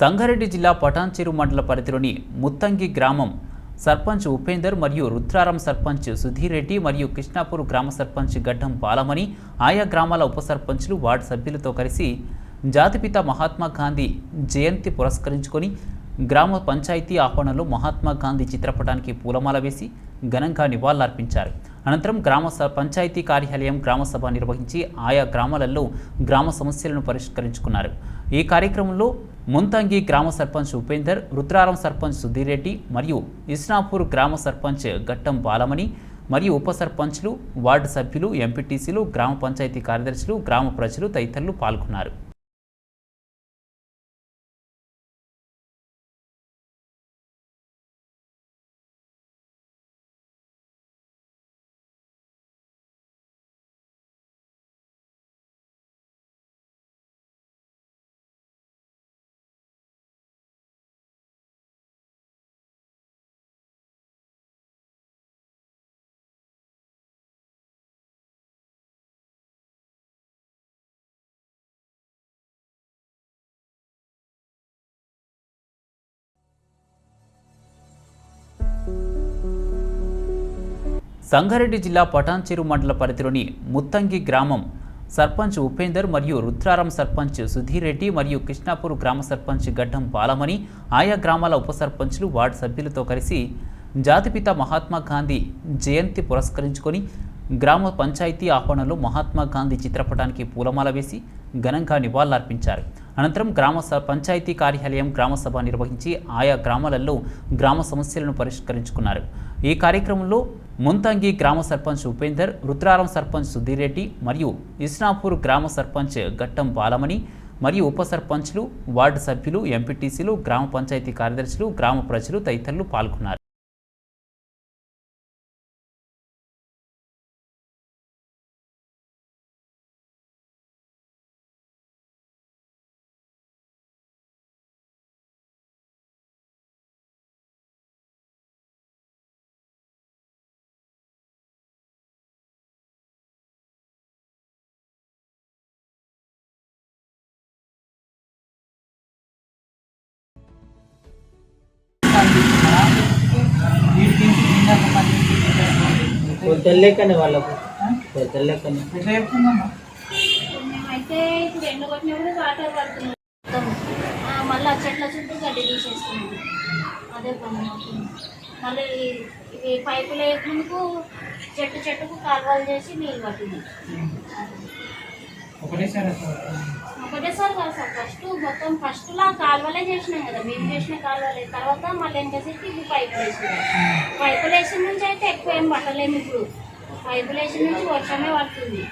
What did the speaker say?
సంగారెడ్డి జిల్లా పటాన్చెరు మండల పరిధిలోని ముత్తంగి గ్రామం సర్పంచ్ ఉపేందర్ మరియు రుద్రారం సర్పంచ్ సుధీర్ రెడ్డి మరియు కృష్ణాపూర్ గ్రామ సర్పంచ్ గడ్డం బాలమణి ఆయా గ్రామాల ఉప సర్పంచ్లు వార్డు సభ్యులతో కలిసి జాతిపిత మహాత్మా గాంధీ జయంతి పురస్కరించుకొని గ్రామ పంచాయతీ ఆహ్వానంలో మహాత్మా గాంధీ చిత్రపటానికి పూలమాల వేసి ఘనంగా నివాళులర్పించారు. అనంతరం గ్రామ స- పంచాయతీ కార్యాలయం గ్రామ సభ నిర్వహించి ఆయా గ్రామాలలో గ్రామ సమస్యలను పరిష్కరించుకున్నారు. ఈ కార్యక్రమంలో ముంతంగి గ్రామ సర్పంచ్ ఉపేందర్ రుద్రారం సర్పంచ్ సుధీర్ రెడ్డి మరియు ఇస్నాపూర్ గ్రామ సర్పంచ్ గట్టం బాలమణి మరియు ఉప సర్పంచ్లు వార్డు సభ్యులు ఎంపీటీసీలు గ్రామ పంచాయతీ కార్యదర్శులు గ్రామ ప్రజలు తదితరులు పాల్గొన్నారు. సంగారెడ్డి జిల్లా పటాన్చెరు మండల పరిధిలోని ముత్తంగి గ్రామం సర్పంచ్ ఉపేందర్ మరియు రుద్రారం సర్పంచ్ సుధీర్ రెడ్డి మరియు కృష్ణాపూర్ గ్రామ సర్పంచ్ గడ్డం బాలమణి ఆయా గ్రామాల ఉప సర్పంచ్లు వార్డు సభ్యులతో కలిసి జాతిపిత మహాత్మా గాంధీ జయంతి పురస్కరించుకొని గ్రామ పంచాయతీ ఆహ్వానంలో మహాత్మా గాంధీ చిత్రపటానికి పూలమాల వేసి ఘనంగా నివాళులర్పించారు. అనంతరం గ్రామ పంచాయతీ కార్యాలయం గ్రామ సభ నిర్వహించి ఆయా గ్రామాలలో గ్రామ సమస్యలను పరిష్కరించుకున్నారు. ఈ కార్యక్రమంలో ముంతంగి గ్రామ సర్పంచ్ ఉపేందర్ రుద్రారం సర్పంచ్ సుధీర్ రెడ్డి మరియు ఇస్నాపూర్ గ్రామ సర్పంచ్ గట్టం బాలమణి మరియు ఉప సర్పంచ్లు వార్డు సభ్యులు ఎంపీటీసీలు గ్రామ పంచాయతీ కార్యదర్శులు గ్రామ ప్రజలు తదితరులు పాల్గొన్నారు. లెక్కనే వాళ్ళకు? లెక్కనే అయితే ఇప్పుడు ఎండ కొట్టినప్పుడు వాటర్ పడుతున్నాం మళ్ళీ ఆ చెట్ల చుట్టూ గడ్డి తీసేస్తున్నాం అదే పని మాకు. మళ్ళీ ఇవి పైపులు వేయకముందుకు చెట్టు చెట్టుకు కాలువలు చేసి నీళ్ళు పట్టింది. ఒకటేసారి ఒకటేసారి కాదు సార్ ఫస్ట్ చేద్దాం ఫస్ట్ లా కాలువలే చేసినాం కదా మేము చేసిన కాలువలే. తర్వాత మళ్ళీ ఎంతసేపు ఇవి పైపులు వేసినాం పైపులు వేసిన నుంచి అయితే ఎక్కువ ఏం పట్టలేము ఇప్పుడు. పైపులు వేసిన నుంచి వర్షమే పడుతుంది.